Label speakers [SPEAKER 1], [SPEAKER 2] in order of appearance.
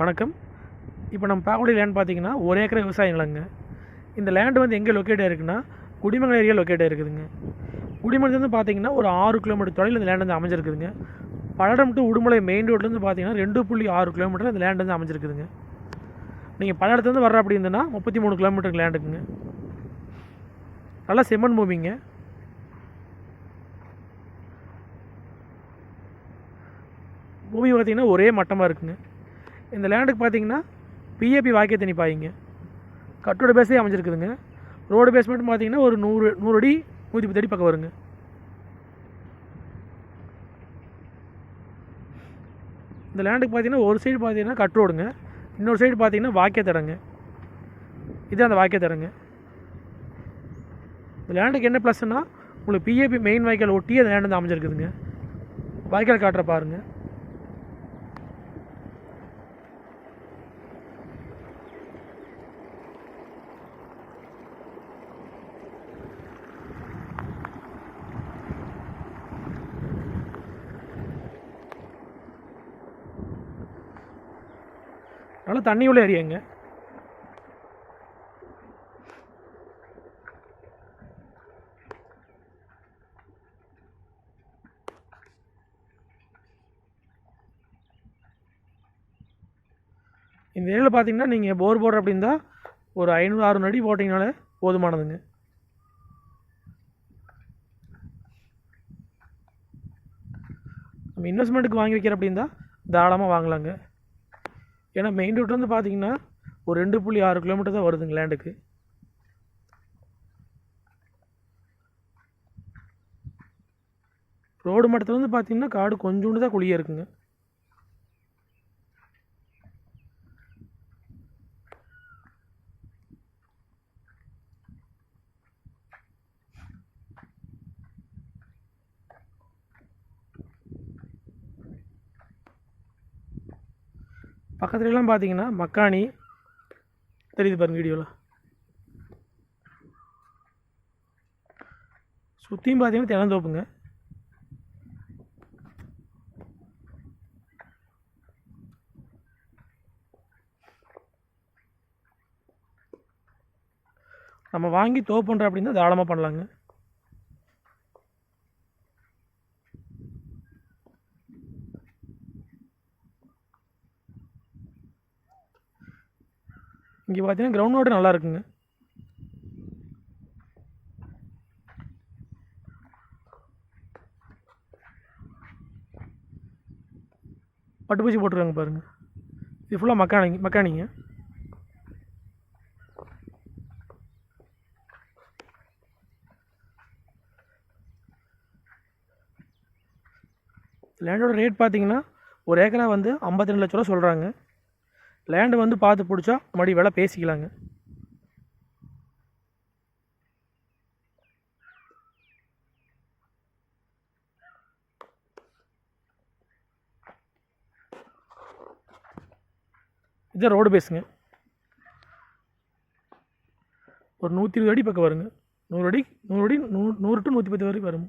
[SPEAKER 1] வணக்கம். இப்போ நம்ம பார்க்கக்கூடிய லேண்ட் பார்த்தீங்கன்னா ஒரு ஏக்கர் விவசாய நிலங்க இந்த லேண்டு வந்து எங்கே லொக்கேட் ஆயிருக்குன்னா குடிமங்கல் ஏரியா லொக்கேட் ஆயிருக்குதுங்க குடிமங்கலத்துலேருந்து பார்த்தீங்கன்னா ஒரு ஆறு கிலோமீட்டர் தொலைவில் இந்த லேண்ட் வந்து அமைஞ்சிருக்குதுங்க. பல்லடம் டு உடுமலை மெயின் ரோட்லேருந்து பார்த்தீங்கன்னா ரெண்டு புள்ளி ஆறு கிலோமீட்டர் இந்த லேண்ட் வந்து அமைஞ்சிருக்குதுங்க. நீங்கள் பல்லடத்துலேருந்து வர்ற அப்படி இருந்ததுன்னா முப்பத்தி மூணு கிலோமீட்டர் லேண்டுக்குங்க நல்லா செம்மண் பூமிங்க. பூமி பார்த்தீங்கன்னா ஒரே மட்டமாக இருக்குங்க. இந்த லேண்டுக்கு பார்த்தீங்கன்னா பிஏபி வாக்கிய தண்ணி பாயிங்க கட்டோட பேஸே அமைஞ்சிருக்குதுங்க. ரோடு பேஸ் மட்டும் பார்த்தீங்கன்னா ஒரு நூறு நூறு அடி நூற்றி பத்து அடி பக்கம் வருங்க. இந்த லேண்டுக்கு பார்த்தீங்கன்னா ஒரு சைடு பார்த்தீங்கன்னா கட் ரோடுங்க இன்னொரு சைடு பார்த்தீங்கன்னா வாக்கிய தடங்க இது அந்த வாக்கிய தடங்க இந்த லேண்டுக்கு என்ன ப்ளஸ்னா உங்களுக்கு பிஏபி மெயின் வாய்க்கால் ஒட்டி அந்த லேண்டு வந்து அமைஞ்சிருக்குதுங்க. வாய்க்கால் காட்டுற பாருங்கள் நல்லா தண்ணி உள்ள ஏரியாங்க இந்த ஏரியாவில் பார்த்தீங்கன்னா நீங்கள் போர் போடுற அப்படின்னா ஒரு ஐநூறு அறுநூறு அடி போட்டிங்கனாலே போதுமானதுங்க. நம்ம இன்வெஸ்ட்மெண்ட்டுக்கு வாங்கி வைக்கிற அப்படின்னா தாராளமாக வாங்கலாங்க. ஏன்னா மெயின் ரோட்லேருந்து பார்த்தீங்கன்னா ஒரு ரெண்டு புள்ளி ஆறு கிலோமீட்டர் தான் வருதுங்க லேண்டுக்கு ரோடு மட்டத்துலேருந்து பார்த்தீங்கன்னா காடு கொஞ்சோண்டு தான் குழியாக இருக்குங்க. பக்கத்துலலாம் பார்த்தீங்கன்னா மக்காணி தெரியுது பாருங்க வீடியோவில் சுற்றியும் பார்த்தீங்கன்னா தினந்தோப்புங்க நம்ம வாங்கி தோப்பு அப்படின்னா தாராளமாக பண்ணலாங்க. இங்கே பார்த்தீங்கன்னா கிரவுண்ட் வாட்டர் நல்லா இருக்குங்க. பட்டுப்பூச்சி போட்டிருக்காங்க பாருங்கள் இது ஃபுல்லாக மக்கானிங்க மக்கானிங்க லேண்டோட ரேட் பார்த்தீங்கன்னா ஒரு ஏக்கரா வந்து ஐம்பத்தி ரெண்டு லட்ச ரூபா சொல்கிறாங்க லேண்டு வந்து பார்த்து பிடிச்சா மறுபடியும் விலை பேசிக்கலாங்க. இது ரோடு பேஸுங்க ஒரு நூற்றி இருபது அடி பக்கம் வருங்க. நூறு அடி நூறு அடி நூறு நூறு டு நூற்றி பத்து வரைக்கும் வரும்.